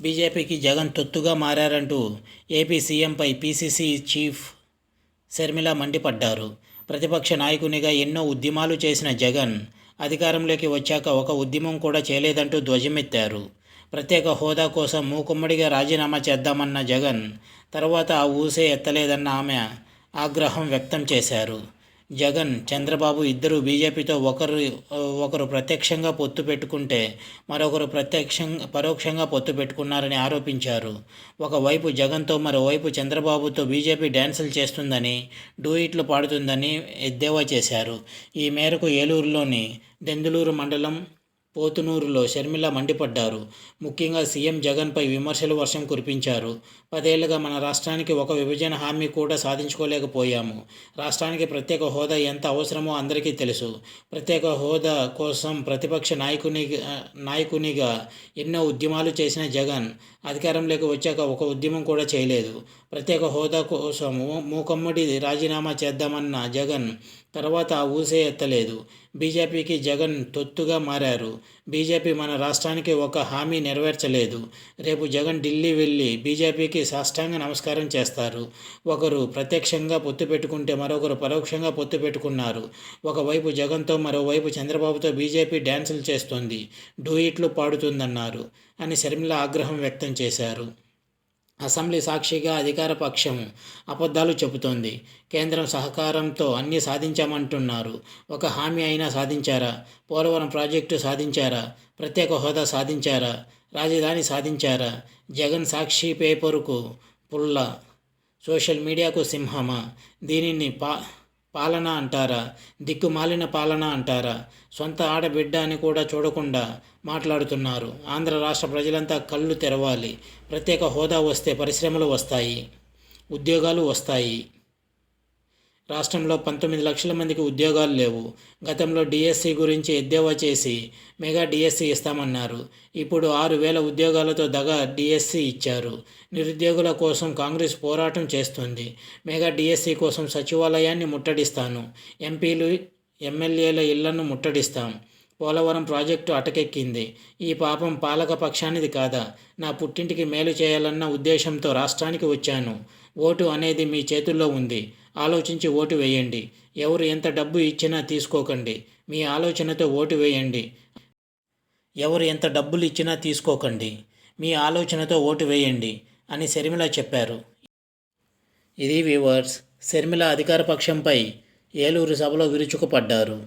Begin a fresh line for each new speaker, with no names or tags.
బీజేపీకి జగన్ తొత్తుగా మారారంటూ ఏపీ సీఎంపై పీసీసీ చీఫ్ శర్మిల మండిపడ్డారు. ప్రతిపక్ష నాయకునిగా ఎన్నో ఉద్యమాలు చేసిన జగన్ అధికారంలోకి వచ్చాక ఒక ఉద్యమం కూడా చేయలేదంటూ ధ్వజమెత్తారు. ప్రత్యేక హోదా కోసం మూకుమ్మడిగా రాజీనామా చేద్దామన్న జగన్ తర్వాత ఆ ఊసే ఎత్తలేదన్న ఆమె ఆగ్రహం వ్యక్తం చేశారు. జగన్ చంద్రబాబు ఇద్దరు బీజేపీతో ఒకరు ఒకరు ప్రత్యక్షంగా పొత్తు పెట్టుకుంటే మరొకరు ప్రత్యక్షంగా పరోక్షంగా పొత్తు పెట్టుకున్నారని ఆరోపించారు. ఒకవైపు జగన్తో మరోవైపు చంద్రబాబుతో బీజేపీ డ్యాన్సులు చేస్తుందని డూయిట్లు పాడుతుందని ఎద్దేవా చేశారు. ఈ మేరకు ఏలూరులోని దెందులూరు మండలం పోతునూరులో షర్మిల మండిపడ్డారు. ముఖ్యంగా సీఎం జగన్పై విమర్శలు వర్షం కురిపించారు. పదేళ్ళుగా మన రాష్ట్రానికి ఒక విభజన హామీ కూడా సాధించుకోలేకపోయాము. రాష్ట్రానికి ప్రత్యేక హోదా ఎంత అవసరమో అందరికీ తెలుసు. ప్రత్యేక హోదా కోసం ప్రతిపక్ష నాయకుని నాయకునిగా ఎన్నో ఉద్యమాలు చేసిన జగన్ అధికారంలోకి వచ్చాక ఒక ఉద్యమం కూడా చేయలేదు. ప్రత్యేక హోదా కోసం మూకమ్మడి రాజీనామా చేద్దామన్న జగన్ తర్వాత ఆ ఊసే ఎత్తలేదు. బీజేపీకి జగన్ తొత్తుగా మారారు. బీజేపీ మన రాష్ట్రానికి ఒక హామీ నెరవేర్చలేదు. రేపు జగన్ ఢిల్లీ వెళ్ళి బీజేపీకి సాష్టాంగ నమస్కారం చేస్తారు. ఒకరు ప్రత్యక్షంగా పొత్తు పెట్టుకుంటే మరొకరు పరోక్షంగా పొత్తు పెట్టుకున్నారు. ఒకవైపు జగన్తో మరోవైపు చంద్రబాబుతో బీజేపీ డ్యాన్సులు చేస్తుంది. డూయిట్లు పాడుతుందన్నారు అని శర్మిల ఆగ్రహం వ్యక్తం చేశారు. అసెంబ్లీ సాక్షిగా అధికార పక్షం అబద్ధాలు చెబుతోంది. కేంద్రం సహకారంతో అన్నీ సాధించామంటున్నారు. ఒక హామీ అయినా సాధించారా? పోలవరం ప్రాజెక్టు సాధించారా? ప్రత్యేక హోదా సాధించారా? రాజధాని సాధించారా? జగన్ సాక్షి పేపరుకు పుల్ల. సోషల్ మీడియాకు సింహమా? దీనిని పా పాలన అంటారా? దిక్కుమాలిన పాలన అంటారా? సొంత ఆడబిడ్డ అని కూడా చూడకుండా మాట్లాడుతున్నారు. ఆంధ్ర రాష్ట్ర ప్రజలంతా కళ్ళు తెరవాలి. ప్రత్యేక హోదా వస్తే పరిశ్రమలు వస్తాయి. ఉద్యోగాలు వస్తాయి. రాష్ట్రంలో పంతొమ్మిది లక్షల మందికి ఉద్యోగాలు లేవు. గతంలో డిఎస్సి గురించి ఎద్దేవా చేసి మెగా డిఎస్సి ఇస్తామన్నారు. ఇప్పుడు ఆరు వేల ఉద్యోగాలతో దగా డిఎస్సి ఇచ్చారు. నిరుద్యోగుల కోసం కాంగ్రెస్ పోరాటం చేస్తుంది. మెగా డిఎస్సి కోసం సచివాలయాన్ని ముట్టడిస్తాను. ఎంపీలు ఎమ్మెల్యేల ఇళ్ళను ముట్టడిస్తాం. పోలవరం ప్రాజెక్టు అటకెక్కింది. ఈ పాపం పాలక పక్షానిది కాదా? నా పుట్టింటికి మేలు చేయాలన్న ఉద్దేశంతో రాష్ట్రానికి వచ్చాను. ఓటు అనేది మీ చేతుల్లో ఉంది. ఆలోచించి ఓటు వేయండి. ఎవరు ఎంత డబ్బు ఇచ్చినా తీసుకోకండి. మీ ఆలోచనతో ఓటు వేయండి. ఎవరు ఎంత డబ్బులు ఇచ్చినా తీసుకోకండి. మీ ఆలోచనతో ఓటు వేయండి అని శర్మిల చెప్పారు. ఇది వ్యూవర్స్ శర్మిల అధికార పక్షంపై ఏలూరు సభలో విరుచుకుపడ్డారు.